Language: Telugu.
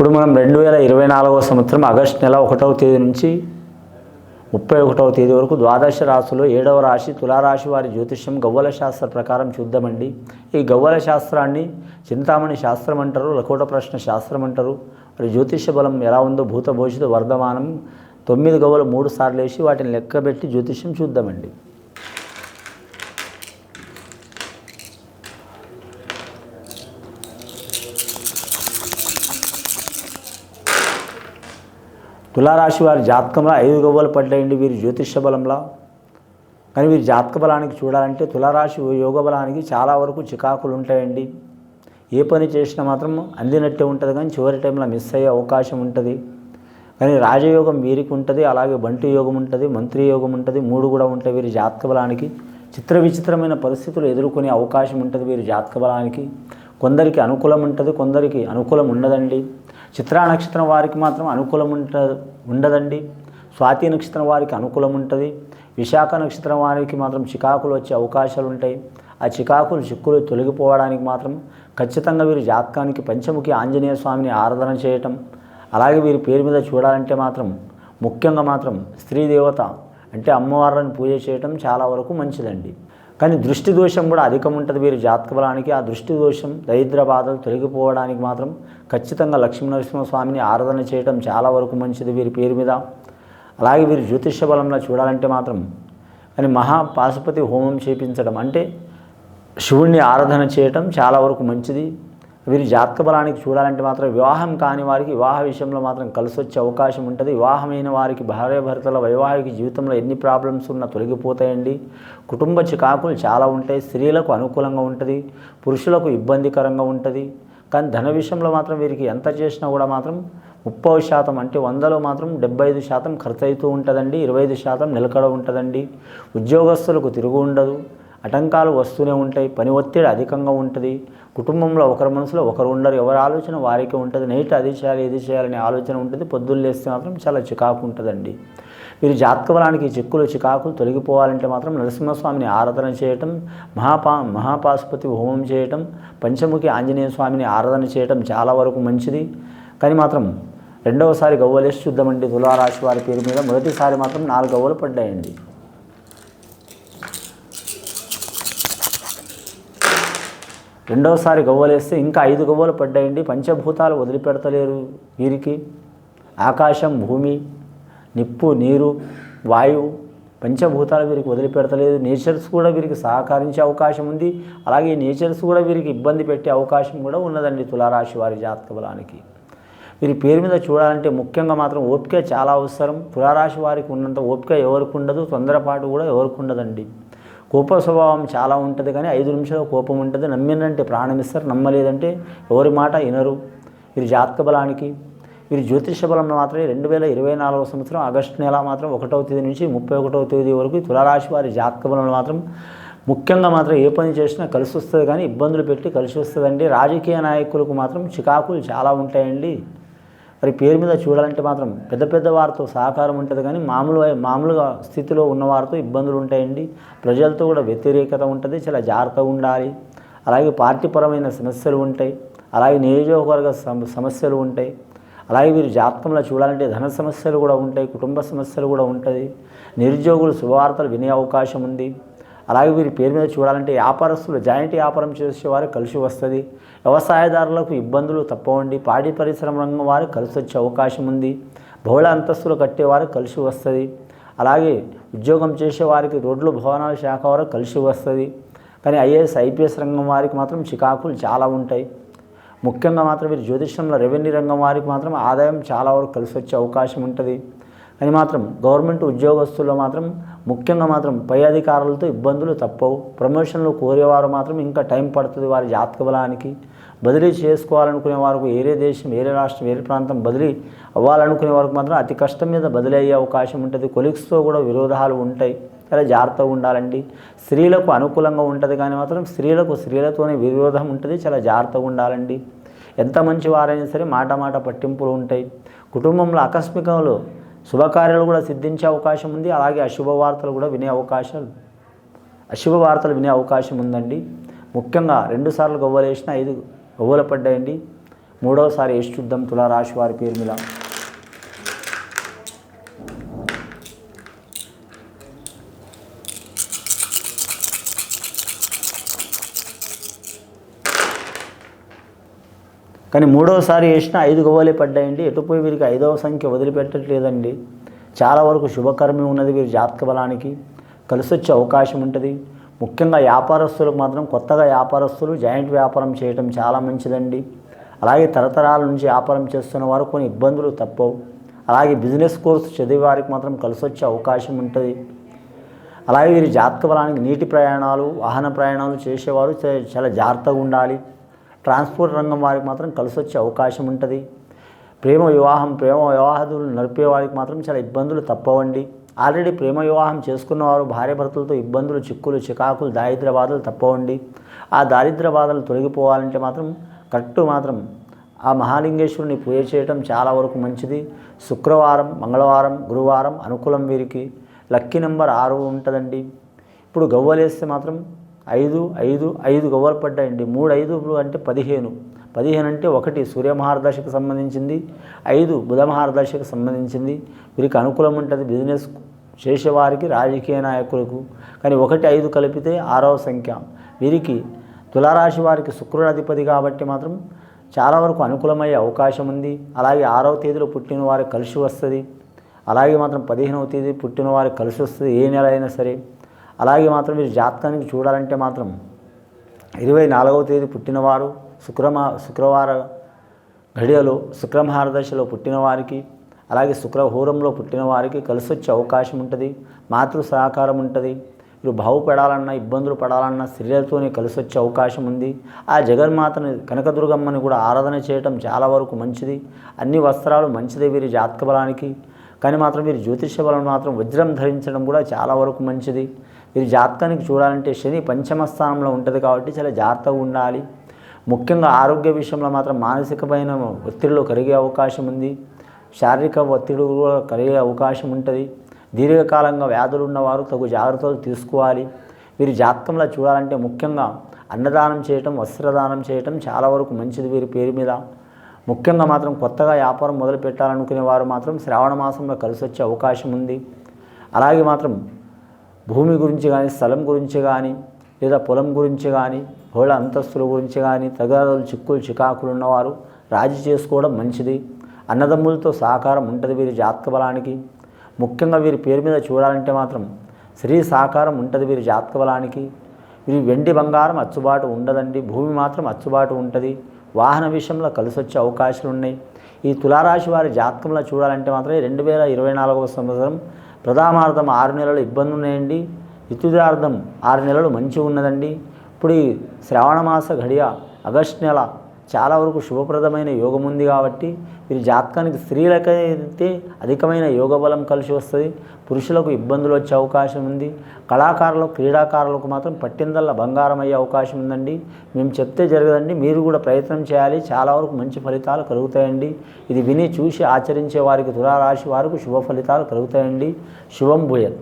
ఇప్పుడు మనం రెండు వేల ఇరవై నాలుగవ సంవత్సరం ఆగస్టు నెల ఒకటవ తేదీ నుంచి ముప్పై ఒకటవ తేదీ వరకు ద్వాదశ రాశిలో ఏడవ రాశి తులారాశి వారి జ్యోతిష్యం గవ్వల శాస్త్ర ప్రకారం చూద్దామండి. ఈ గవ్వల శాస్త్రాన్ని చింతామణి శాస్త్రం అంటారు లకోట ప్రశ్న శాస్త్రం అంటారు. మరి జ్యోతిష్య బలం ఎలా ఉందో భూత భవిష్యత్తు వర్ధమానం తొమ్మిది గవ్వలు మూడు సార్లు వేసి వాటిని లెక్కబెట్టి జ్యోతిష్యం చూద్దామండి. తులారాశి వారి జాతకంలో ఐదు గవ్వలు పడ్డాయండి వీరి జ్యోతిష బలంలో. కానీ వీరి జాతక బలానికి చూడాలంటే తులారాశి యోగ బలానికి చాలా వరకు చికాకులు ఉంటాయండి. ఏ పని చేసినా మాత్రం అందినట్టే ఉంటుంది కానీ చివరి టైంలో మిస్ అయ్యే అవకాశం ఉంటుంది. కానీ రాజయోగం వీరికి ఉంటుంది అలాగే బంటు యోగం ఉంటుంది మంత్రి యోగం ఉంటుంది మూడు కూడా ఉంటాయి వీరి జాతక బలానికి. చిత్ర విచిత్రమైన పరిస్థితులు ఎదుర్కొనే అవకాశం ఉంటుంది వీరి జాతక బలానికి. కొందరికి అనుకూలం ఉంటుంది కొందరికి అనుకూలం ఉండదండి. చిత్రా నక్షత్రం వారికి మాత్రం అనుకూలం ఉంట ఉండదండి. స్వాతి నక్షత్రం వారికి అనుకూలం ఉంటుంది. విశాఖ నక్షత్రం వారికి మాత్రం చికాకులు వచ్చే అవకాశాలు ఉంటాయి. ఆ చికాకులు చిక్కులు తొలగిపోవడానికి మాత్రం ఖచ్చితంగా వీరి జాతకానికి పంచముఖి ఆంజనేయ స్వామిని ఆరాధన చేయటం అలాగే వీరి పేరు మీద చూడాలంటే మాత్రం ముఖ్యంగా మాత్రం స్త్రీ దేవత అంటే అమ్మవారిని పూజ చేయటం చాలా వరకు మంచిదండి. కానీ దృష్టి దోషం కూడా అధికం ఉంటుంది వీరి జాతక బలానికి. ఆ దృష్టి దోషం దరిద్ర బాధలు తొలగిపోవడానికి మాత్రం ఖచ్చితంగా లక్ష్మీనరసింహస్వామిని ఆరాధన చేయటం చాలా వరకు మంచిది వీరి పేరు మీద. అలాగే వీరి జ్యోతిష్య బలంలో చూడాలంటే మాత్రం కానీ మహా పాశుపతి హోమం చేపించడం అంటే శివుణ్ణి ఆరాధన చేయటం చాలా వరకు మంచిది. వీరి జాతక బలానికి చూడాలంటే మాత్రం వివాహం కాని వారికి వివాహ విషయంలో మాత్రం కలిసి వచ్చే అవకాశం ఉంటుంది. వివాహమైన వారికి భార్యాభర్తల వైవాహిక జీవితంలో ఎన్ని ప్రాబ్లమ్స్ ఉన్నా తొలగిపోతాయండి. కుటుంబ చికాకులు చాలా ఉంటాయి. స్త్రీలకు అనుకూలంగా ఉంటుంది. పురుషులకు ఇబ్బందికరంగా ఉంటుంది. కానీ ధన విషయంలో మాత్రం వీరికి ఎంత చేసినా కూడా మాత్రం ముప్పై శాతం అంటే వందలో మాత్రం డెబ్బై ఐదు శాతం ఖర్చు అవుతూ ఉంటుందండి. ఇరవై ఐదు శాతం నిలకడ ఉంటుందండి. ఉద్యోగస్తులకు తిరుగు ఉండదు. ఆటంకాలు వస్తూనే ఉంటాయి పని ఒత్తిడి అధికంగా ఉంటుంది. కుటుంబంలో ఒకరి మనసులో ఒకరు ఉండరు ఎవరి ఆలోచన వారికి ఉంటుంది. నైట్ అది చేయాలి ఇది చేయాలనే ఆలోచన ఉంటుంది. పొద్దున్న లేస్తే మాత్రం చాలా చికాకు ఉంటుందండి. మీరు జాతకబలానికి చిక్కులు చికాకులు తొలగిపోవాలంటే మాత్రం నరసింహస్వామిని ఆరాధన చేయటం మహాపా మహాపాశుపతి హోమం చేయటం పంచముఖి ఆంజనేయ స్వామిని ఆరాధన చేయటం చాలా వరకు మంచిది. కానీ మాత్రం రెండవసారి గవ్వలేసి చూద్దామండి తులారాశి వారి పేరు మీద. మొదటిసారి మాత్రం నాలుగు గవ్వలు పడ్డాయండి. రెండవసారి గవ్వలేస్తే ఇంకా ఐదు గవ్వలు పడ్డాయండి. పంచభూతాలు వదిలిపెడతలేరు వీరికి. ఆకాశం భూమి నిప్పు నీరు వాయువు పంచభూతాలు వీరికి వదిలిపెడతలేదు. నేచర్స్ కూడా వీరికి సహకరించే అవకాశం ఉంది. అలాగే నేచర్స్ కూడా వీరికి ఇబ్బంది పెట్టే అవకాశం కూడా ఉన్నదండి తులారాశి వారి జాతక బలానికి వీరి పేరు మీద చూడాలంటే ముఖ్యంగా మాత్రం ఓపిక చాలా అవసరం. తులారాశి వారికి ఉన్నంత ఓపిక ఎవరికి ఉండదు. తొందరపాటు కూడా ఎవరికి ఉండదండి. కోప స్వభావం చాలా ఉంటుంది కానీ ఐదు నిమిషాలు కోపం ఉంటుంది. నమ్మినంటే ప్రాణం ఇస్తారు నమ్మలేదంటే ఎవరి మాట వినరు. వీరి జాతక బలానికి వీరి జ్యోతిష బలం మాత్రమే రెండు వేల ఇరవై నాలుగవ సంవత్సరం ఆగస్టు నెల మాత్రం ఒకటవ తేదీ నుంచి ముప్పై ఒకటవ తేదీ వరకు తులరాశి తులారాశి వారి జాతక బలం మాత్రం ముఖ్యంగా మాత్రం ఏ పని చేసినా కలిసి వస్తుంది కానీ ఇబ్బందులు పెట్టి కలిసి వస్తుందండి రాజకీయ నాయకులకు మాత్రం చికాకులు చాలా ఉంటాయండి. మరి పేరు మీద చూడాలంటే మాత్రం పెద్ద పెద్ద వారితో సహకారం ఉంటుంది కానీ మామూలు మామూలుగా స్థితిలో ఉన్నవారితో ఇబ్బందులు ఉంటాయండి. ప్రజలతో కూడా వ్యతిరేకత ఉంటుంది చాలా జాగ్రత్తగా ఉండాలి. అలాగే పార్టీపరమైన సమస్యలు ఉంటాయి అలాగే నియోజకవర్గ సమస్యలు ఉంటాయి. అలాగే వీరు జాతకంలో చూడాలంటే ధన సమస్యలు కూడా ఉంటాయి కుటుంబ సమస్యలు కూడా ఉంటుంది. నిరుద్యోగులు శుభవార్తలు వినే అవకాశం ఉంది. అలాగే వీరి పేరు మీద చూడాలంటే వ్యాపారస్తులు జాయింట్ వ్యాపారం చేసేవారు కలిసి వస్తుంది. వ్యవసాయదారులకు ఇబ్బందులు తప్పవండి. పాడి పరిశ్రమ రంగం వారు కలిసి వచ్చే అవకాశం ఉంది. బహుళ అంతస్తులు కట్టేవారు కలిసి వస్తుంది. అలాగే ఉద్యోగం చేసేవారికి రోడ్లు భవనాల శాఖ వారు కలిసి వస్తుంది. కానీ ఐఏఎస్ ఐపీఎస్ రంగం వారికి మాత్రం చికాకులు చాలా ఉంటాయి. ముఖ్యంగా మాత్రం వీరు జ్యోతిష్యంలో రెవెన్యూ రంగం వారికి మాత్రం ఆదాయం చాలా వరకు కలిసి వచ్చే అవకాశం ఉంటుంది. అని మాత్రం గవర్నమెంట్ ఉద్యోగస్తుల్లో మాత్రం ముఖ్యంగా మాత్రం పై అధికారులతో ఇబ్బందులు తప్పవు. ప్రమోషన్లు కోరేవారు మాత్రం ఇంకా టైం పడుతుంది వారి జాతక బలానికి. బదిలీ చేసుకోవాలనుకునే వారికి వేరే దేశం వేరే రాష్ట్రం వేరే ప్రాంతం బదిలీ అవ్వాలనుకునే వారికి మాత్రం అతి కష్టం మీద బదిలీ అయ్యే అవకాశం ఉంటుంది. కొలిక్స్తో కూడా విరోధాలు ఉంటాయి. చాలా జాగ్రత్తగా ఉండాలండి. స్త్రీలకు అనుకూలంగా ఉంటుంది కానీ మాత్రం స్త్రీలకు స్త్రీలతోనే విరోధం ఉంటుంది. చాలా జాగ్రత్తగా ఉండాలండి. ఎంత మంచి వారైనా సరే మాట మాట పట్టింపులు ఉంటాయి. కుటుంబంలో ఆకస్మికంలో శుభకార్యాలు కూడా సిద్ధించే అవకాశం ఉంది. అలాగే అశుభ వార్తలు కూడా వినే అవకాశాలు అశుభ వార్తలు వినే అవకాశం ఉందండి. ముఖ్యంగా రెండుసార్లు గవ్వలేసిన ఐదు గవ్వలు పడ్డాయండి. మూడవసారి ఏష్ చూద్దాం తులారాశి వారి పేరు మీద కానీ మూడవసారి వేసిన ఐదు గవ్వలే పడ్డాయండి. ఎటుపోయి వీరికి ఐదవ సంఖ్య వదిలిపెట్టట్లేదండి. చాలా వరకు శుభకర్మి ఉన్నది వీరి జాతక బలానికి. కలిసి వచ్చే అవకాశం ఉంటుంది. ముఖ్యంగా వ్యాపారస్తులకు మాత్రం కొత్తగా వ్యాపారస్తులు జాయింట్ వ్యాపారం చేయటం చాలా మంచిదండి. అలాగే తరతరాల నుంచి వ్యాపారం చేస్తున్న వారు కొన్ని ఇబ్బందులు తప్పవు. అలాగే బిజినెస్ కోర్సు చదివే వారికి మాత్రం కలిసి వచ్చే అవకాశం ఉంటుంది. అలాగే వీరి జాతక బలానికి నీటి ప్రయాణాలు వాహన ప్రయాణాలు చేసేవారు చాలా జాగ్రత్తగా ఉండాలి. ట్రాన్స్పోర్ట్ రంగం వారికి మాత్రం కలిసి వచ్చే అవకాశం ఉంటుంది. ప్రేమ వివాహం ప్రేమ వివాహాదులు నడిపే వారికి మాత్రం చాలా ఇబ్బందులు తప్పవండి. ఆల్రెడీ ప్రేమ వివాహం చేసుకున్నవారు భార్యభర్తలతో ఇబ్బందులు చిక్కులు చికాకులు దారిద్ర బాధలు తప్పవండి. ఆ దారిద్ర బాధలు తొలగిపోవాలంటే మాత్రం కరెక్ట్ మాత్రం ఆ మహాలింగేశ్వరుని పూజ చేయటం చాలా వరకు మంచిది. శుక్రవారం మంగళవారం గురువారం అనుకూలం వీరికి. లక్కీ నెంబర్ ఆరు ఉంటుందండి. ఇప్పుడు గవ్వలేస్తే మాత్రం ఐదు ఐదు ఐదు గవ్వలు పడ్డాయండి. మూడు ఐదు అంటే పదిహేను. పదిహేను అంటే ఒకటి సూర్య మహారదశకు సంబంధించింది. ఐదు బుధ మహారదశకు సంబంధించింది. వీరికి అనుకూలం ఉంటుంది బిజినెస్ చేసేవారికి రాజకీయ నాయకులకు. కానీ ఒకటి ఐదు కలిపితే ఆరవ సంఖ్య. వీరికి తులారాశి వారికి శుక్రుడు అధిపతి కాబట్టి మాత్రం చాలా వరకు అనుకూలమయ్యే అవకాశం ఉంది. అలాగే ఆరవ తేదీలో పుట్టిన వారికి కలిసి వస్తుంది. అలాగే మాత్రం పదిహేనవ తేదీ పుట్టిన వారికి కలిసి వస్తుంది ఏ నెల అయినా సరే. అలాగే మాత్రం మీరు జాతకానికి చూడాలంటే మాత్రం ఇరవై నాలుగవ తేదీ పుట్టినవారు శుక్రమా శుక్రవార ఘడియలో శుక్రమహారదశలో పుట్టినవారికి అలాగే శుక్రహూరంలో పుట్టిన వారికి కలిసి వచ్చే అవకాశం ఉంటుంది మాతృ సహకారం ఉంటుంది. మీరు బాగుపడాలన్నా ఇబ్బందులు పడాలన్నా స్త్రీలతోనే కలిసి వచ్చే అవకాశం ఉంది. ఆ జగన్మాతని కనకదుర్గమ్మని కూడా ఆరాధన చేయటం చాలా వరకు మంచిది. అన్ని వస్త్రాలు మంచిదే వీరి జాతక బలానికి. కానీ మాత్రం వీరి జ్యోతిష బలం మాత్రం వజ్రం ధరించడం కూడా చాలా వరకు మంచిది. వీరి జాతకానికి చూడాలంటే శని పంచమ స్థానంలో ఉంటుంది కాబట్టి చాలా జాగ్రత్తగా ఉండాలి. ముఖ్యంగా ఆరోగ్య విషయంలో మాత్రం మానసికమైన ఒత్తిడిలో కరిగే అవకాశం ఉంది. శారీరక ఒత్తిడి కూడా కలిగే అవకాశం ఉంటుంది. దీర్ఘకాలంగా వ్యాధులు ఉన్నవారు తగు జాగ్రత్తలు తీసుకోవాలి. వీరి జాతకంలో చూడాలంటే ముఖ్యంగా అన్నదానం చేయటం వస్త్రదానం చేయటం చాలా వరకు మంచిది వీరి పేరు మీద. ముఖ్యంగా మాత్రం కొత్తగా వ్యాపారం మొదలు పెట్టాలనుకునే వారు మాత్రం శ్రావణ మాసంలో కలిసి వచ్చే అవకాశం ఉంది. అలాగే మాత్రం భూమి గురించి కానీ స్థలం గురించి కానీ లేదా పొలం గురించి కానీ హోళ అంతస్తుల గురించి కానీ తగాదాలు చిక్కులు చికాకులు ఉన్నవారు రాజీ చేసుకోవడం మంచిది. అన్నదమ్ములతో సహకారం ఉంటుంది వీరి జాతక బలానికి. ముఖ్యంగా వీరి పేరు మీద చూడాలంటే మాత్రం స్త్రీ సహకారం ఉంటుంది వీరి జాతక బలానికి. వీరి వెండి బంగారం అచ్చుబాటు ఉండదండి. భూమి మాత్రం అచ్చుబాటు ఉంటుంది. వాహన విషయంలో కలిసొచ్చే అవకాశాలు ఉన్నాయి ఈ తులారాశి వారి జాతకంలో చూడాలంటే మాత్రం రెండు వేల ఇరవై నాలుగవ సంవత్సరం ప్రథమార్థం ఆరు నెలలు ఇబ్బంది ఉన్నాయండి. ద్వితీయార్థం ఆరు నెలలు మంచిగా ఉన్నదండి. ఇప్పుడు ఈ శ్రావణ మాస ఘడియ ఆగస్ట్ నెల చాలా వరకు శుభప్రదమైన యోగం ఉంది కాబట్టి వీరి జాతకానికి స్త్రీలకైతే అధికమైన యోగ బలం కలిసి వస్తుంది. పురుషులకు ఇబ్బందులు వచ్చే అవకాశం ఉంది. కళాకారులకు క్రీడాకారులకు మాత్రం పట్టిందల్లా బంగారం అయ్యే అవకాశం ఉందండి. మేము చెప్తే జరగదండి. మీరు కూడా ప్రయత్నం చేయాలి. చాలా వరకు మంచి ఫలితాలు కలుగుతాయండి. ఇది విని చూసి ఆచరించే వారికి తులారాశి వారికి శుభ ఫలితాలు కలుగుతాయండి. శుభం భూయత్.